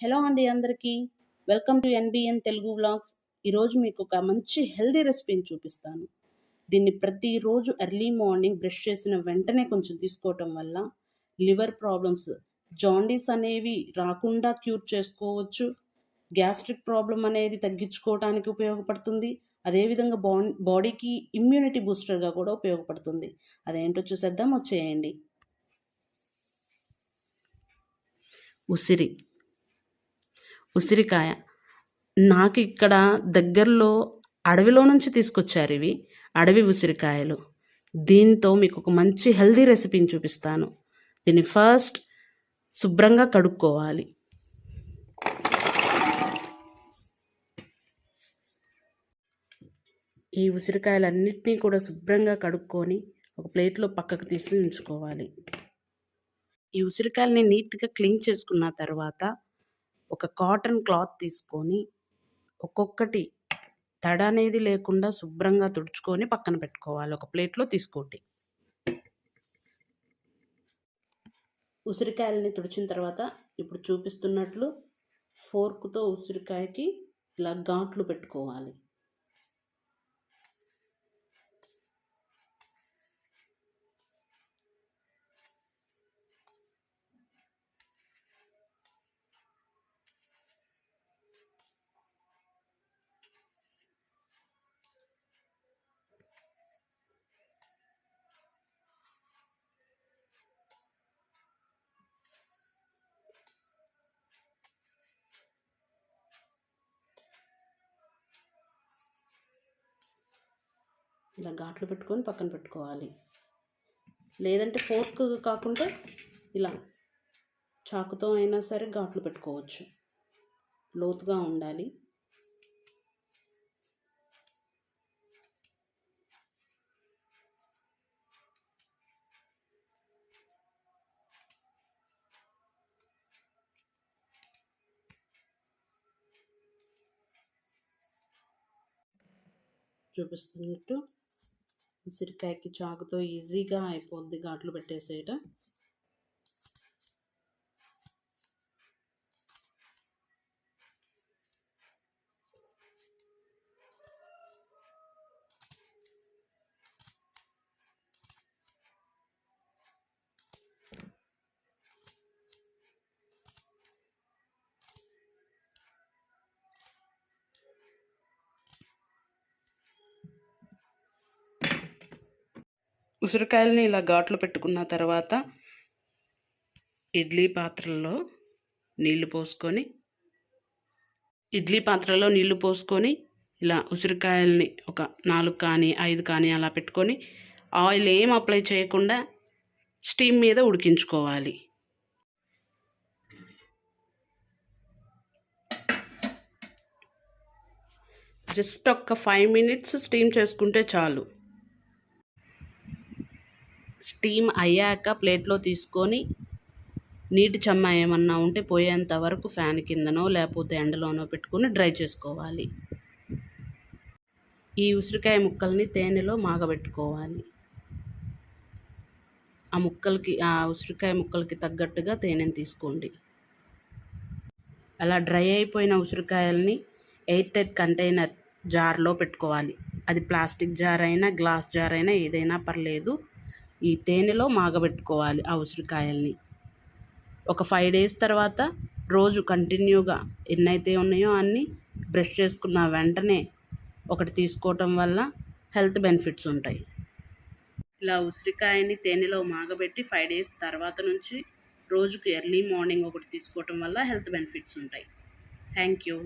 Hello అండి అందరికీ. Welcome to NBN Telugu vlogs. ఈరోజు మీకు ఒక మంచి హెల్దీ రెసిపీని చూపిస్తాను. దీన్ని ప్రతిరోజు ఎర్లీ మార్నింగ్ బ్రష్ చేసిన వెంటనే కొంచెం తీసుకోవటం వల్ల లివర్ ప్రాబ్లమ్స్ జాండీస్ అనేవి రాకుండా క్యూర్ చేసుకోవచ్చు. గ్యాస్ట్రిక్ ప్రాబ్లం అనేది తగ్గించుకోవడానికి ఉపయోగపడుతుంది. అదేవిధంగా బా బాడీకి ఇమ్యూనిటీ బూస్టర్గా కూడా ఉపయోగపడుతుంది. అదేంటో చూసేద్దాం వచ్చేయండి. ఉసిరి. ఉసిరికాయ. నాకు ఇక్కడ దగ్గరలో అడవిలో నుంచి తీసుకొచ్చారు ఇవి అడవి ఉసిరికాయలు. దీంతో మీకు ఒక మంచి హెల్దీ రెసిపీని చూపిస్తాను. దీన్ని ఫస్ట్ శుభ్రంగా కడుక్కోవాలి. ఈ ఉసిరికాయలన్నింటినీ కూడా శుభ్రంగా కడుక్కొని ఒక ప్లేట్లో పక్కకు తీసి ఉంచుకోవాలి. ఈ ఉసిరికాయలని నీట్గా క్లీన్ చేసుకున్న తర్వాత ఒక కాటన్ క్లాత్ తీసుకొని ఒక్కొక్కటి తడ అనేది లేకుండా శుభ్రంగా తుడుచుకొని పక్కన పెట్టుకోవాలి. ఒక ప్లేట్లో తీసుకోండి. ఉసిరికాయలని తుడిచిన తర్వాత ఇప్పుడు చూపిస్తున్నట్లు ఫోర్క్తో ఉసిరికాయకి ఇలా ఘాట్లు పెట్టుకోవాలి. ఇలా ఘాట్లు పెట్టుకొని పక్కన పెట్టుకోవాలి. లేదంటే ఫోర్క్ కాకుండా ఇలా చాకుతో అయినా సరే ఘాట్లు పెట్టుకోవచ్చు. లోతుగా ఉండాలి. చూపిస్తున్నట్టు ఉసిరికాయకి చాకుతో ఈజీగా అయిపోద్ది ఘాట్లు పెట్టేసేయటం. ఉసిరికాయలని ఇలా ఘాట్లు పెట్టుకున్న తర్వాత ఇడ్లీ పాత్రలో నీళ్ళు పోసుకొని ఇడ్లీ పాత్రలో నీళ్ళు పోసుకొని ఇలా ఉసిరికాయల్ని ఒక నాలుగు కానీ ఐదు కానీ అలా పెట్టుకొని ఆయిల్ ఏం అప్లై చేయకుండా స్టీమ్ మీద ఉడికించుకోవాలి. జస్ట్ ఒక్క ఫైవ్ మినిట్స్ స్టీమ్ చేసుకుంటే చాలు. స్టీమ్ అయ్యాక ప్లేట్లో తీసుకొని నీటి చెమ్మ ఏమన్నా ఉంటే పోయేంత వరకు ఫ్యాన్ కిందనో లేకపోతే ఎండలోనో పెట్టుకుని డ్రై చేసుకోవాలి. ఈ ఉసిరికాయ ముక్కల్ని తేనెలో మాగబెట్టుకోవాలి. ఆ ముక్కలకి ఆ ఉసిరికాయ ముక్కలకి తగ్గట్టుగా తేనెని తీసుకోండి. అలా డ్రై అయిపోయిన ఉసిరికాయల్ని ఎయిర్ టైట్ కంటైనర్ జార్లో పెట్టుకోవాలి. అది ప్లాస్టిక్ జార్ అయినా గ్లాస్ జార్ అయినా ఏదైనా పర్లేదు. ఈ తేనెలో మాగబెట్టుకోవాలి ఆ ఉసిరికాయల్ని. ఒక ఫైవ్ డేస్ తర్వాత రోజు కంటిన్యూగా ఎన్నైతే ఉన్నాయో అన్నీ బ్రష్ చేసుకున్న వెంటనే ఒకటి తీసుకోవటం వల్ల హెల్త్ బెనిఫిట్స్ ఉంటాయి. ఇలా ఉసిరికాయని తేనెలో మాగబెట్టి ఫైవ్ డేస్ తర్వాత నుంచి రోజుకు ఎర్లీ మార్నింగ్ ఒకటి తీసుకోవటం వల్ల హెల్త్ బెనిఫిట్స్ ఉంటాయి. Thank you